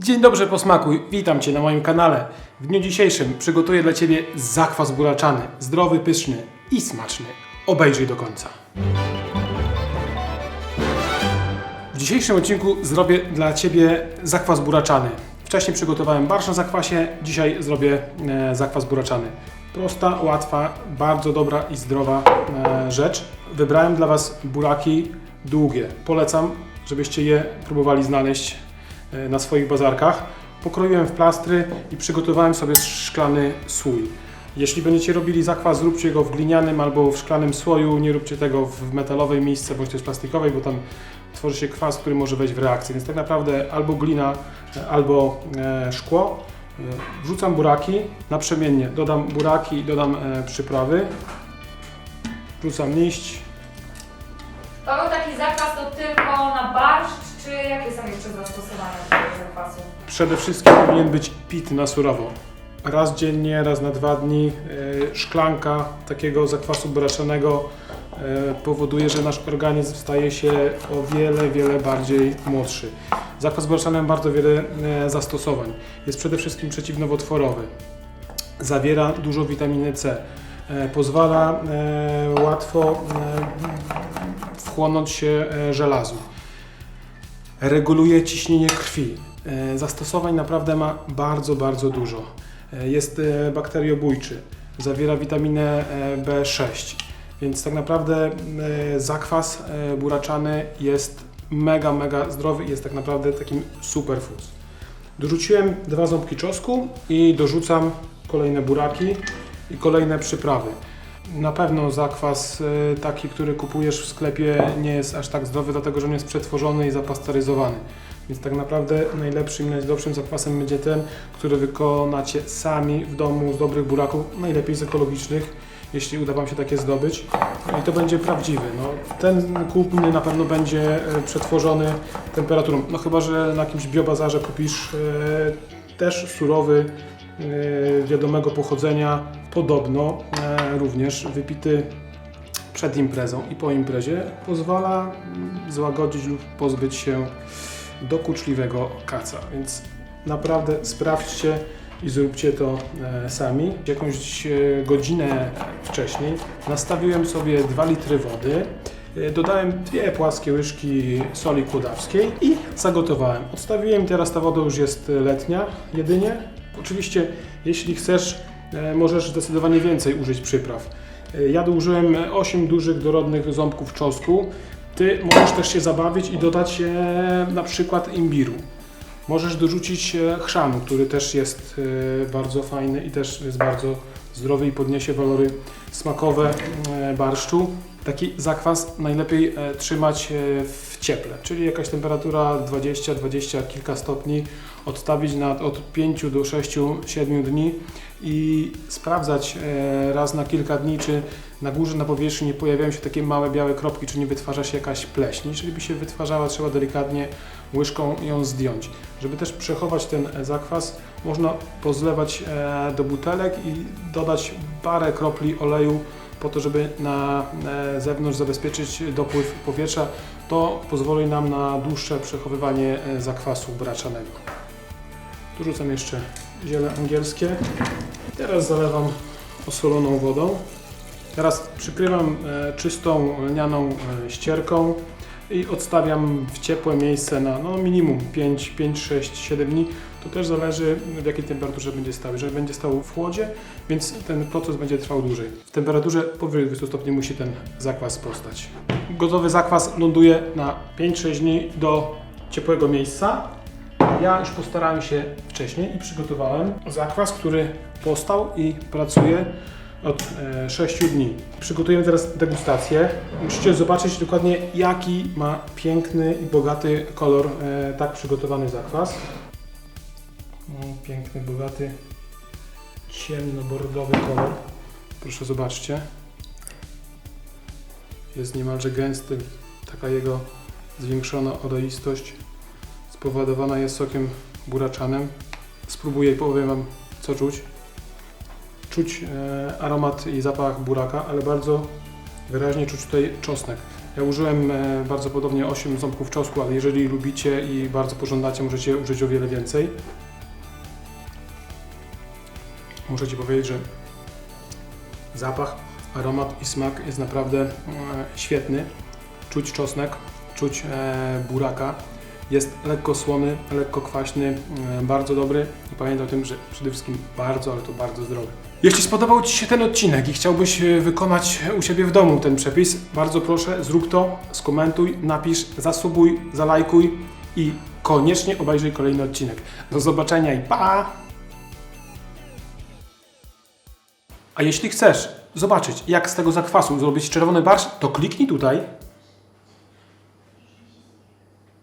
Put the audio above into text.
Dzień dobry posmakuj, witam Cię na moim kanale. W dniu dzisiejszym przygotuję dla Ciebie zakwas buraczany, zdrowy, pyszny i smaczny. Obejrzyj do końca. W dzisiejszym odcinku zrobię dla Ciebie zakwas buraczany. Wcześniej przygotowałem barsz na zakwasie, dzisiaj zrobię e, zakwas buraczany. Prosta, łatwa, bardzo dobra i zdrowa e, rzecz. Wybrałem dla Was buraki długie. Polecam, żebyście je próbowali znaleźć na swoich bazarkach. Pokroiłem w plastry i przygotowałem sobie szklany słój. Jeśli będziecie robili zakwas, zróbcie go w glinianym albo w szklanym słoju, nie róbcie tego w metalowej miejsce bądź też plastikowej, bo tam tworzy się kwas, który może wejść w reakcję. Więc tak naprawdę albo glina, e, albo e, szkło. E, Wrzucam buraki naprzemiennie. Dodam buraki i dodam e, przyprawy. Wrzucam liść. Paweł, taki zakwas to tylko na barszcz, czy jakie są jeszcze zastosowania tego zakwasu? Przede wszystkim powinien być pity na surowo. Raz dziennie, raz na dwa dni. e, Szklanka takiego zakwasu buraczanego e, powoduje, że nasz organizm staje się o wiele, wiele bardziej młodszy. Zakwas buraczany ma bardzo wiele e, zastosowań. Jest przede wszystkim przeciwnowotworowy. Zawiera dużo witaminy C. Pozwala łatwo wchłonąć się żelazu reguluje ciśnienie krwi. E, Zastosowań naprawdę ma bardzo, bardzo dużo. E, Jest e, bakteriobójczy, zawiera witaminę e, B6, więc tak naprawdę zakwas buraczany jest mega, mega zdrowy i jest tak naprawdę takim superfood. Dorzuciłem dwa ząbki czosnku i dorzucam kolejne buraki i kolejne przyprawy. Na pewno zakwas y, taki, który kupujesz w sklepie nie jest aż tak zdrowy, dlatego że on jest przetworzony i zapasteryzowany. Więc tak naprawdę najlepszym najzdrowszym zakwasem będzie ten, który wykonacie sami w domu z dobrych buraków, najlepiej z ekologicznych, jeśli uda Wam się takie zdobyć. I to będzie prawdziwy. No, ten kupny na pewno będzie e, przetworzony temperaturą. No chyba, że na jakimś biobazarze kupisz e, też surowy, wiadomego pochodzenia, podobno e, również wypity przed imprezą i po imprezie pozwala mm, złagodzić lub pozbyć się dokuczliwego kaca. Więc naprawdę sprawdźcie i zróbcie to e, sami. Jakąś e, godzinę wcześniej nastawiłem sobie 2 litry wody. Dodałem dwie płaskie łyżki soli kłodawskiej i zagotowałem. Odstawiłem, teraz ta woda już jest letnia jedynie. Oczywiście, jeśli chcesz, e, możesz zdecydowanie więcej użyć przypraw. E, Ja użyłem 8 dużych dorodnych ząbków czosnku. Ty możesz też się zabawić i dodać e, na przykład imbiru. Możesz dorzucić chrzanu, który też jest bardzo fajny i też jest bardzo zdrowy i podniesie walory smakowe barszczu. Taki zakwas najlepiej e, trzymać e, w cieple, czyli jakaś temperatura 20, 20 kilka stopni, odstawić na od 5 do 6, 7 dni i sprawdzać e, raz na kilka dni, czy na górze, na powierzchni nie pojawiają się takie małe białe kropki, czy nie wytwarza się jakaś pleśń. Jeżeli by się wytwarzała, trzeba delikatnie łyżką ją zdjąć. Żeby też przechować ten zakwas, można pozlewać do butelek i dodać parę kropli oleju po to, żeby na e, zewnątrz zabezpieczyć dopływ powietrza. To pozwoli nam na dłuższe przechowywanie e, zakwasu braczanego. Tu rzucam jeszcze ziele angielskie. Teraz zalewam osoloną wodą. Teraz przykrywam e, czystą lnianą ścierką i odstawiam w ciepłe miejsce na no, minimum 5, 5, 6, 7 dni. To też zależy w jakiej temperaturze będzie stał. Jeżeli będzie stał w chłodzie, więc ten proces będzie trwał dłużej. W temperaturze powyżej 20 stopni musi ten zakwas powstać. Gotowy zakwas ląduje na 5-6 dni do ciepłego miejsca. Ja już postarałem się wcześniej i przygotowałem zakwas, który powstał i pracuje od e, 6 dni. Przygotujemy teraz degustację. Musicie zobaczyć dokładnie jaki ma piękny i bogaty kolor e, tak przygotowany zakwas. No, piękny, bogaty, ciemno-bordowy kolor. Proszę zobaczcie. Jest niemalże gęsty. Taka jego zwiększona odeistość spowodowana jest sokiem buraczanym. Spróbuję i powiem Wam co czuć. Czuć e, aromat i zapach buraka, ale bardzo wyraźnie czuć tutaj czosnek. Ja użyłem e, bardzo podobnie 8 ząbków czosnku, ale jeżeli lubicie i bardzo pożądacie, możecie użyć o wiele więcej. Muszę Ci powiedzieć, że zapach, aromat i smak jest naprawdę e, świetny. Czuć czosnek, czuć buraka. Jest lekko słony, lekko kwaśny, bardzo dobry i pamiętaj o tym, że przede wszystkim bardzo, ale to bardzo zdrowy. Jeśli spodobał Ci się ten odcinek i chciałbyś e, wykonać u siebie w domu ten przepis, bardzo proszę zrób to, skomentuj, napisz, zasubuj, zalajkuj i koniecznie obejrzyj kolejny odcinek. Do zobaczenia i pa! A jeśli chcesz zobaczyć, jak z tego zakwasu zrobić czerwony barszcz, to kliknij tutaj